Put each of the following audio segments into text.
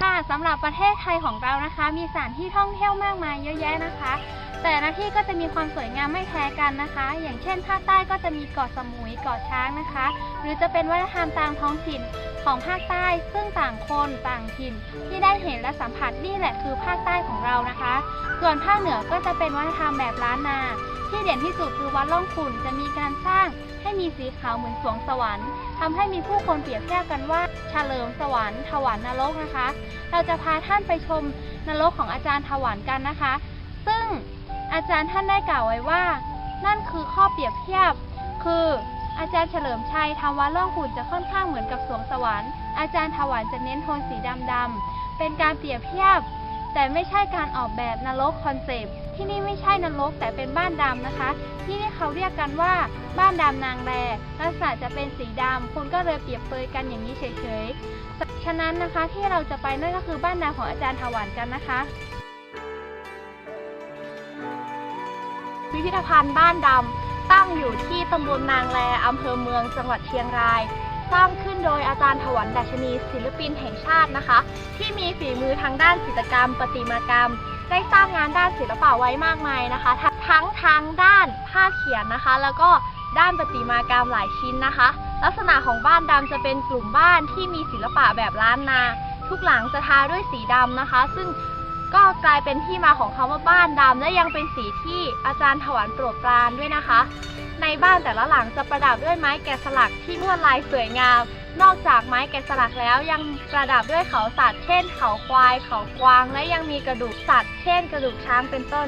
ค่ะสำหรับประเทศไทยของเรานะคะ มีสถานที่ท่องเที่ยวมากมายเยอะแยะนะคะ แต่ละที่ก็จะมีความสวยงามไม่แพ้กันนะคะ อย่างเช่นภาคใต้ก็จะมีเกาะสมุยเกาะช้างนะคะ หรือจะเป็นวัฒนธรรมตามท้องถิ่นของภาคใต้ซึ่งต่างคนต่างถิ่นที่ได้เห็นและสัมผัสนี่แหละคือภาคใต้ของเรานะคะ ส่วนภาคเหนือก็จะเป็นวัฒนธรรมแบบล้านนา ที่เด่นที่สุดคือวัดล่องขุนจะมีการสร้าง มีสีขาวเหมือนสวงสวรรค์ทำให้มีผู้คนเปรียบเทียบกันว่าเฉลิมสวรรค์ถวันนรกนะคะ เราจะพาท่านไปชมนรกของอาจารย์ถวันกันนะคะ ซึ่งอาจารย์ท่านได้กล่าวไว้ว่า นั่นคือข้อเปรียบเทียบ คืออาจารย์เฉลิมชัยทำวัดล่องขุ่นจะค่อนข้างเหมือนกับสวงสวรรค์ อาจารย์ถวันจะเน้นโทนสีดำดำๆเป็นการเปรียบเทียบ แต่ไม่ใช่การออกแบบนรกคอนเซปต์ ที่นี่ไม่ใช่นรกแต่เป็นบ้านดำนะคะ ที่นี่เขาเรียกกันว่าบ้านดำนางแรลักษณะจะเป็นสีดำคนก็เลยเปรียบเปยกันอย่างนี้เฉยๆ ฉะนั้นนะคะที่เราจะไปนั่นก็คือบ้านดำของอาจารย์ถวันกันนะคะพิพิธภัณฑ์บ้านดำตั้งอยู่ที่ตำบลนางแลอำเภอเมืองจังหวัดเชียงราย สร้างขึ้นโดยอาจารย์ถวันดัชนีศิลปินแห่งชาตินะคะ ที่มีฝีมือทางด้านจิตรกรรม ประติมากรรมได้สร้างงานด้านศิลปะไว้มากมายนะคะทั้งทั้งทางด้านผ้าเขียนนะคะ แล้วก็ด้านประติมากรรมหลายชิ้นนะคะ ลักษณะของบ้านดำจะเป็นกลุ่มบ้านที่มีศิลปะแบบล้านนา ทุกหลังจะทาด้วยสีดำนะคะ ซึ่ง ก็กลายเป็นที่มาของคำว่าบ้านดำและยังเป็นสีที่อาจารย์ถวันโปรดปรานด้วยนะคะ ในบ้านแต่ละหลังจะประดับด้วยไม้แกะสลักที่ลวดลายสวยงาม นอกจากไม้แกะสลักแล้วยังประดับด้วยเขาสัตว์เช่น เขาควาย เขากวาง และยังมีกระดูกสัตว์ เช่น กระดูกช้างเป็นต้น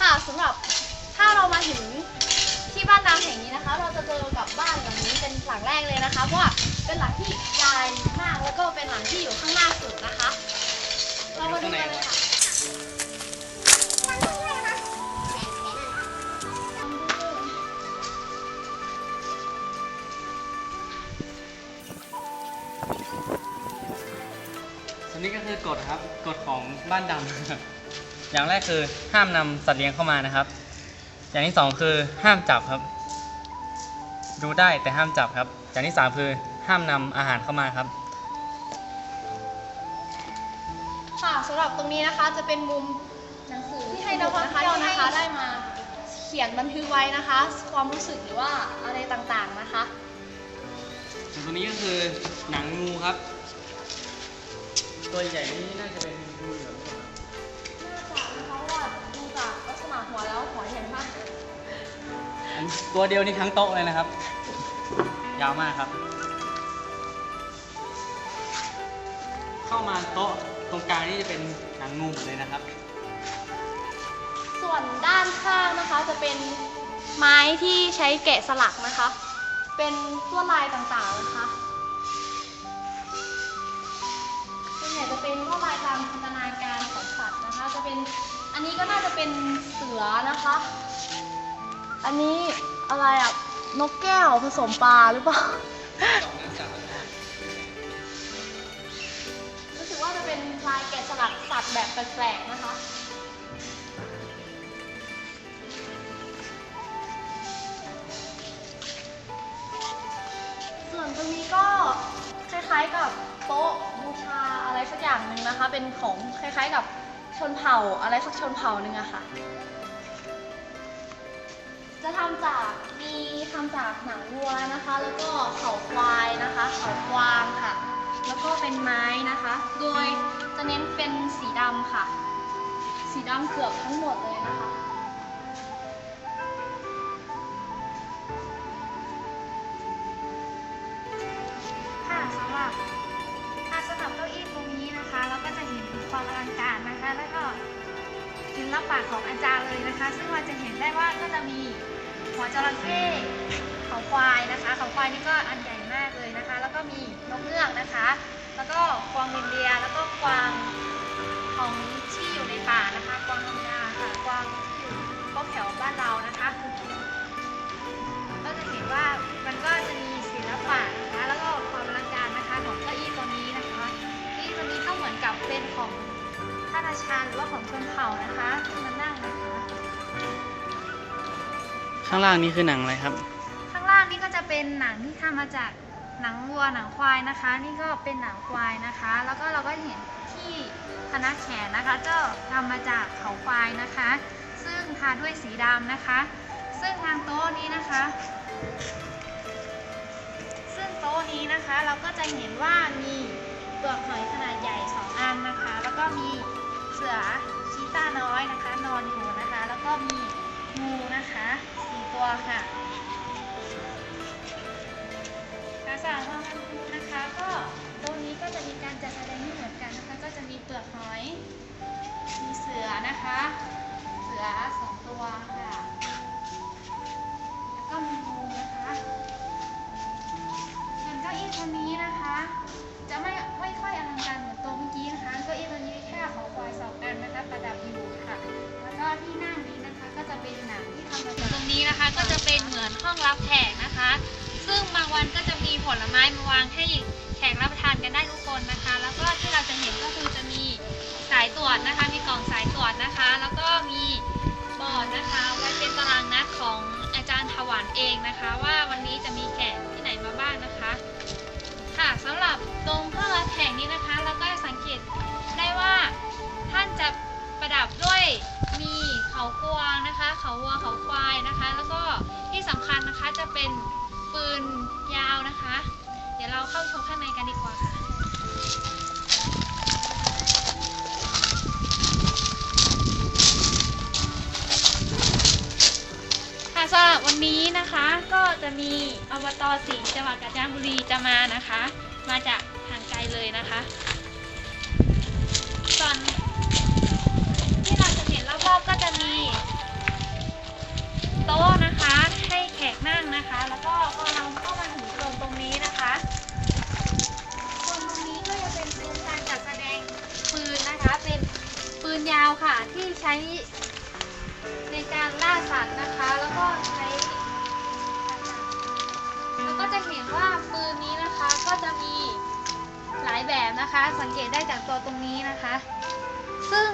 ค่ะสำหรับถ้าเรามาถึงที่บ้านน้ำแห่งนี้นะคะ เราจะเจอกับบ้านหลังนี้เป็นหลังแรกเลยนะคะเพราะว่าเป็นหลังที่ใหญ่มากแล้วก็เป็นหลังที่อยู่ข้างหน้าสุดนะคะ เรามาดูกันเลยค่ะอันนี้ก็คือกฎครับกฎของบ้านดำ อย่างแรกคือห้ามนำสัตว์เลี้ยงเข้ามานะครับ อย่างที่สองคือห้ามจับครับ ดูได้แต่ห้ามจับครับ อย่างที่สามคือห้ามนำอาหารเข้ามาครับ ค่ะสำหรับตรงนี้นะคะจะเป็นมุมหนังสือที่ให้นักท่องเที่ยวนะคะได้มา เขียนบันทึกไว้นะคะ ความรู้สึกหรือว่าอะไรต่างๆนะคะส่วนตัวนี้ก็คือหนังงูครับ ตัวใหญ่นี่น่าจะเป็นงูเหลือม หัวแล้วหัวใหญ่มากอันตัวเดียวนี่ทั้งโต๊ะเลยนะครับ ยาวมากครับ เข้ามาโต๊ะตรงกลางนี่จะเป็นหนังงูหมดเลยนะครับ ส่วนด้านข้างนะคะจะเป็นไม้ที่ใช้แกะสลักนะคะ เป็นลวดลายต่างๆนะคะส่วนใหญ่จะเป็นลวดลายตามจินตนาการของสัตว์นะคะ จะเป็น อันนี้ก็น่าจะเป็นเสือนะคะ อันนี้อะไรอะ นกแก้วผสมปลาหรือเปล่า รู้สึกว่าจะเป็นเป็นลายแกะสลักสัตว์แบบแปลกๆนะคะส่วนตรงนี้ก็คล้ายๆกับโต๊ะบูชาอะไรสักอย่างหนึ่งนะคะ เป็นของคล้ายๆกับ ชนเผ่าอะไรสักชนเผ่าหนึ่งอะค่ะ จะทำจากมีทำจากหนังวัวนะคะ แล้วก็เขาควายนะคะเขากวางค่ะ แล้วก็เป็นไม้นะคะ โดยจะเน้นเป็นสีดำค่ะ สีดำเกือบทั้งหมดเลยนะคะค่ะ ลปะของอาจารย์เลยนะคะ ซึ่งเราจะเห็นได้ว่าก็จะมีหัวจระเข้เขาควายนะคะเขาควายนี่ก็อันใหญ่มากเลยนะคะ แล้วก็มีนกเงือกนะคะ แล้วก็กวางเรนเดียแล้วก็กวางของที่อยู่ในป่านะคะกวาง ข้างล่างนี่คือหนังอะไรครับ ข้างล่างนี่ก็จะเป็นหนังที่ทำมาจากหนังวัวหนังควายนะคะ นี่ก็เป็นหนังควายนะคะ แล้วก็เราก็เห็นที่พนักแขนนะคะก็ทำมาจากเขาควายนะคะ ซึ่งทาด้วยสีดำนะคะ ซึ่งทางโต๊ะนี้นะคะ ซึ่งโต๊ะนี้นะคะเราก็จะเห็นว่ามีเปลือกหอยขนาดใหญ่2อันนะคะ แล้วก็มีเสือชีต้าน้อยนะคะ นอนอยู่นะคะ แล้วก็มีงูนะคะสี ตัวค่ะการสร้างห้องนะคะ ก็ตรงนี้ก็จะมีการจัดแสดงที่เหมือน มือนห้องรับแขกนะคะ ซึ่งบางวันก็จะมีผลไม้มาวางให้แขกรับประทานกันได้ทุกคนนะคะ แล้วก็ที่เราจะเห็นก็คือจะมีสายตรวจนะคะ มีกล่องสายตรวจนะคะ แล้วก็มีบอร์ดนะคะไว้เป็นตารางนัดของอาจารย์ถวันเองนะคะ ว่าวันนี้จะมีแขกที่ไหนมาบ้างนะคะ ค่ะสำหรับตรงห้องรับแขกนี้นะคะ เราก็สังเกตได้ว่าท่านจะ เขากวางนะคะ เขาวัวเขาควายนะคะ แล้วก็ที่สำคัญนะคะจะเป็นปืนยาวนะคะ เดี๋ยวเราเข้าชมข้างในกันดีกว่าค่ะค่ะสำหรับวันนี้นะคะก็จะมีอบตสิงห์จังหวัดกาญจนบุรีจะมานะคะ มาจากทางไกลเลยนะคะส่วน นั่งนะคะ แล้วก็พอเราเข้ามาถึงตรงตรงนี้นะคะตรงตรงนี้ก็จะเป็นโครงการจัดแสดงปืนนะคะ เป็นปืนยาวค่ะที่ใช้ในการล่าสัตว์นะคะ แล้วก็ใช้แล้วก็จะเห็นว่าปืนนี้นะคะก็จะมีหลายแบบนะคะ สังเกตได้จากตัวตรงนี้นะคะ ซึ่ง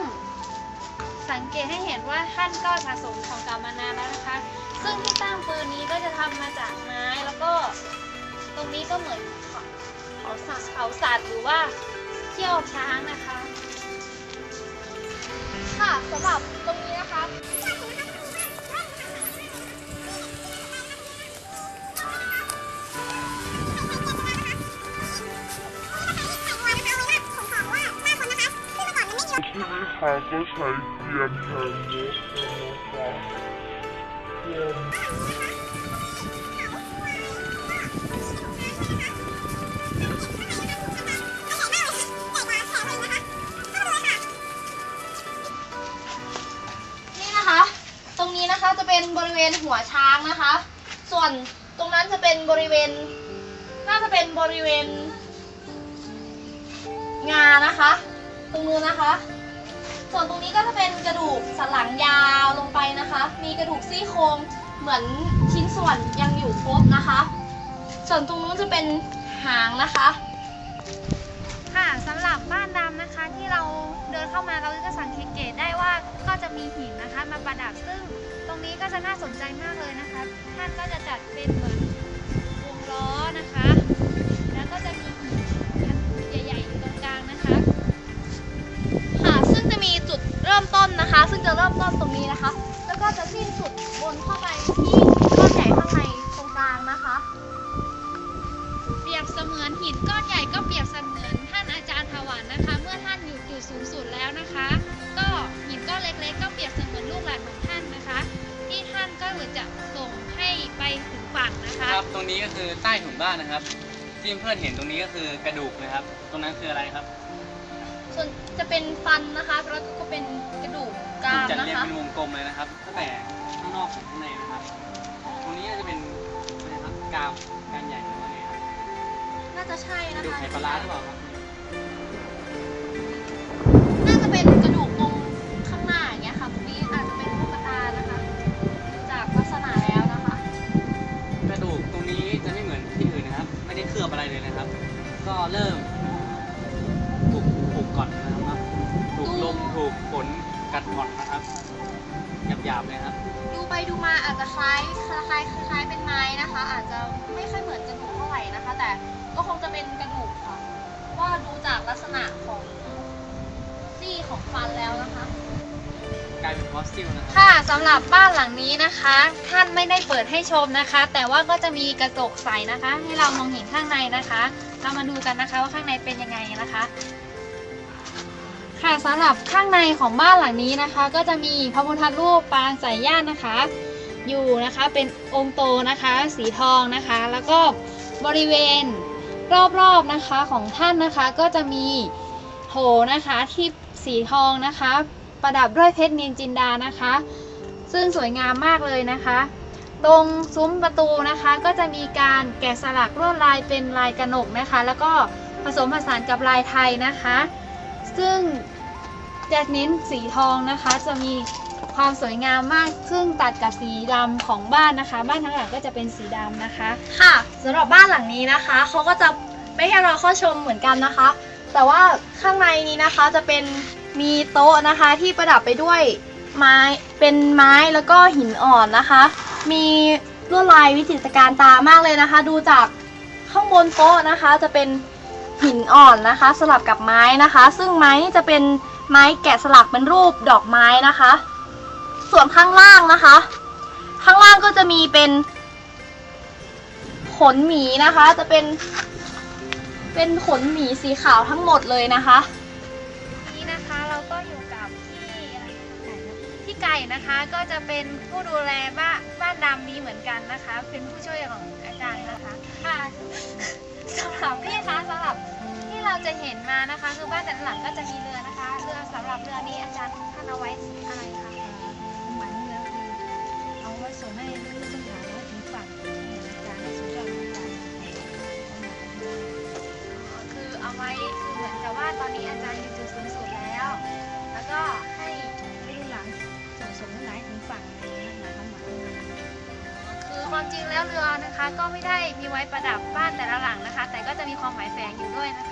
สังเกตให้เห็นว่าท่านก็สะสมของเก่ามานานแล้วนะคะ ซึ่ง ที่ตั้งปืนนี้ก็จะทำมาจากไม้แล้วก็ ตรงนี้ก็เหมือนเขาเขาสัตว์เขาสัตว์หรือว่าเขี้ยวช้างนะคะ ค่ะสำหรับตรงนี้นะคะชีวิตเขาก็ใช้เทียนแทนรถนะครั ณหัวช้างนะคะ ส่วนตรงนั้นจะเป็นบริเวณ น่าจะเป็นบริเวณ งานะคะ ตรงนู้นนะคะ ส่วนตรงนี้ก็จะเป็นกระดูกสันหลังยาวลงไปนะคะ มีกระดูกซี่โครงเหมือนชิ้นส่วนยังอยู่ครบนะคะ ส่วนตรงนู้นจะเป็นหางนะคะค่ะสำหรับบ้านดำนะคะที่เราเดินเข้ามาเราจะสังเกตได้ว่าก็จะมีหินนะคะมาประดับซึ่ง ตรงนี้ก็จะน่าสนใจมากเลยนะคะ ท่านก็จะจัดเป็นเหมือนวงล้อนะคะ แล้วก็จะมีหินใหญ่ๆอยู่ตรงกลางนะคะ ค่ะ ซึ่งจะมีจุดเริ่มต้นนะคะ ซึ่งจะเริ่มต้นตรงนี้นะคะ แล้วก็จะสิ้นสุดวนเข้าไปที่ก้อนใหญ่ข้างในตรงกลางนะคะ เปรียบเสมือนหินก้อนใหญ่ก็เปรียบเสมือนท่านอาจารย์ถวันนะคะ เมื่อท่านอยู่อยู่สูงสุดแล้วนะคะ ก็หินก้อนเล็กๆ ก็เปรียบเสมือนลูกหลานของท่าน ที่ท่านก็จะส่งให้ไปถึงฝั่งนะคะครับ ตรงนี้ก็คือใต้ถุนบ้านนะครับ ที่เพื่อนเห็นตรงนี้ก็คือกระดูกนะครับ ตรงนั้นคืออะไรครับส่วนจะเป็นฟันนะคะแล้วก็เป็นกระดูกกรามจัดนะเรียงคะ เป็นวงกลมเลยนะครับตั้งแต่ข้างนอกถึงข้างในนะครับ ตรงนี้ก็จะเป็นอะไรนะครับกรามกรามใหญ่หรือว่าไงครับน่าจะใช่กนะระดูกคะไข่ปลาร้าหรือเปล่าครับ ก็เริ่มถูกถูกก่อนนะครับถูกลมถูกฝนกัดหมดนนะครับหยาบๆเลยครับ ดูไปดูมาอาจจะคล้ายคล้ายคล้ายเป็นไม้นะคะ อาจจะไม่ค่อยเหมือนกระดูกเท่าไหร่นะคะ แต่ก็คงจะเป็นกระดูกค่ะเพราะว่าดูจากลักษณะของซี่ของฟันแล้วนะคะ กลายเป็นฟอสซิลนะครับค่ะสำหรับบ้านหลังนี้นะคะ ท่านไม่ได้เปิดให้ชมนะคะ แต่ว่าก็จะมีกระจกใสนะคะ ให้เรามองเห็นข้างในนะคะ เรามาดูกันนะคะว่าข้างในเป็นยังไงนะคะ ค่ะสำหรับข้างในของบ้านหลังนี้นะคะ ก็จะมีพระพุทธรูปปางสายญาตินะคะ อยู่นะคะเป็นองค์โตนะคะ สีทองนะคะ แล้วก็บริเวณรอบๆนะคะของท่านนะคะก็จะมีโถนะคะที่สีทองนะคะ ประดับด้วยเพชรนินจินดานะคะ ซึ่งสวยงามมากเลยนะคะ ตรงซุ้มประตูนะคะก็จะมีการแกะสลักลวดลายเป็นลายกระหนกนะคะ แล้วก็ผสมผสานกับลายไทยนะคะ ซึ่งจะเน้นสีทองนะคะ จะมีความสวยงามมาก ซึ่งตัดกับสีดำของบ้านนะคะ บ้านทั้งหลังก็จะเป็นสีดำนะคะ ค่ะสำหรับบ้านหลังนี้นะคะเขาก็จะไม่ให้เราเข้าชมเหมือนกันนะคะ แต่ว่าข้างในนี้นะคะจะเป็น มีโต๊ะนะคะที่ประดับไปด้วยไม้เป็นไม้แล้วก็หินอ่อนนะคะ มีลวดลายวิจิตรการตามากเลยนะคะ ดูจากข้างบนโต๊ะนะคะ จะเป็นหินอ่อนนะคะ สลับกับไม้นะคะ ซึ่งไม้นี่จะเป็นไม้แกะสลักเป็นรูปดอกไม้นะคะ ส่วนข้างล่างนะคะ ข้างล่างก็จะมีเป็น ขนหมีนะคะ จะเป็น เป็นขนหมีสีขาวทั้งหมดเลยนะคะ ไก่นะคะก็จะเป็นผู้ดูแลบ้านบ้านดำนี้เหมือนกันนะคะ เป็นผู้ช่วยของอาจารย์นะคะค่ะสำหรับพี่คะสำหรับที่เราจะเห็นมานะคะ คือบ้านแต่ละหลังก็จะมีเรือนะคะเรือสำหรับเรือนี้อาจารย์ท่านเอาไว้อะไรคะหมายนี้แล้วคือเอาไว้ส่งให้ลูกๆหลานไว้ถึงฝั่งอาจารย์สุดยอดอาจารย์อ๋อคือเอาไว้คือเหมือนกับว่าตอนนี้อาจารย์อยู่จุดสูงสุดแล้ว แล้วก็ใความจริงแล้วเรือนะคะ ก็ไม่ได้มีไว้ประดับบ้านแต่ละหลังนะคะ แต่ก็จะมีความหมายแฝงอยู่ด้วยนะคะ